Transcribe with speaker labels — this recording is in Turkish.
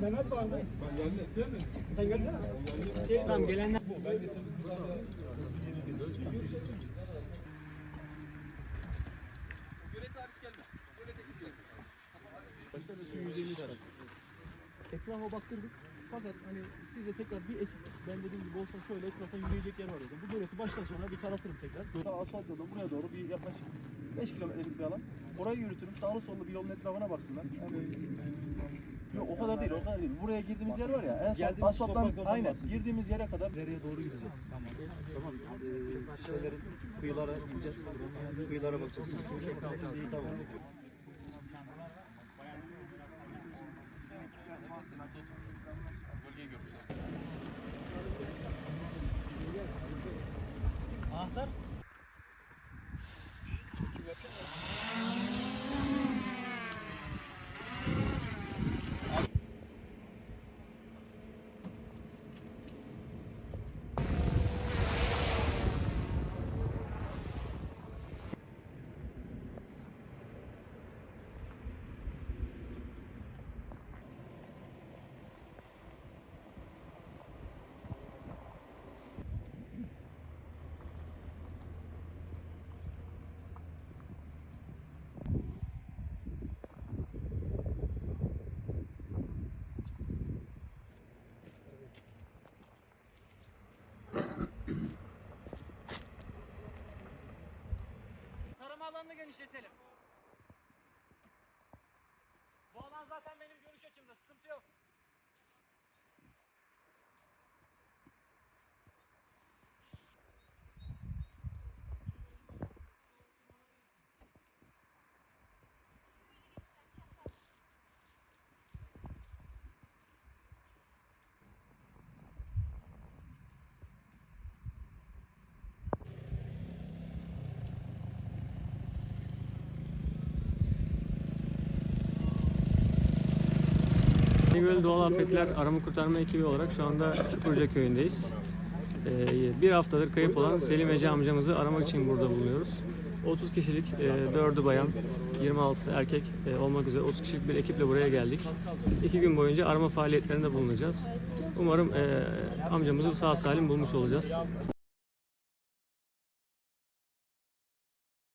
Speaker 1: Mehmet vardı. Sen geldin mi? Şey, tamam gelenler.
Speaker 2: Etrafa baktırdık. Fakat hani size tekrar bir ekip, ben dediğim gibi olsa şöyle etrafa yürüyecek yer var dedim. Bu göleti baştan sona bir taratırım tekrar. Böyle asfalt yoldan buraya doğru bir yaklaşık 5 kilometrelik bir alan. Orayı yürütürüm. Sağlı sollu bir yolun etrafına baksınlar. Yok o kadar değil, o kadar değil. Buraya girdiğimiz yer var ya, en son
Speaker 3: Geldiğimiz
Speaker 2: asfalttan,
Speaker 3: toprak yoldan
Speaker 2: aynen,
Speaker 3: bahsediyorum.
Speaker 2: girdiğimiz yere kadar
Speaker 3: Nereye doğru gideceğiz? Tamam. Tamam. Ee, şeylerin kıyılara ineceğiz. Kıyılara bakacağız. Tamam.
Speaker 2: Alanını genişletelim. Bu alan zaten benim görüş açımda, sıkıntı yok.
Speaker 1: İnegöl Doğal Afetler Arama Kurtarma ekibi olarak şu anda Çukurca köyündeyiz. Ee, bir haftadır kayıp olan Selim Ece amcamızı aramak için burada bulunuyoruz. 30 kişilik, e, 4'ü bayan, 26 erkek e, olmak üzere 30 kişilik bir ekiple buraya geldik. İki gün boyunca arama faaliyetlerinde bulunacağız. Umarım e, amcamızı sağ salim bulmuş olacağız.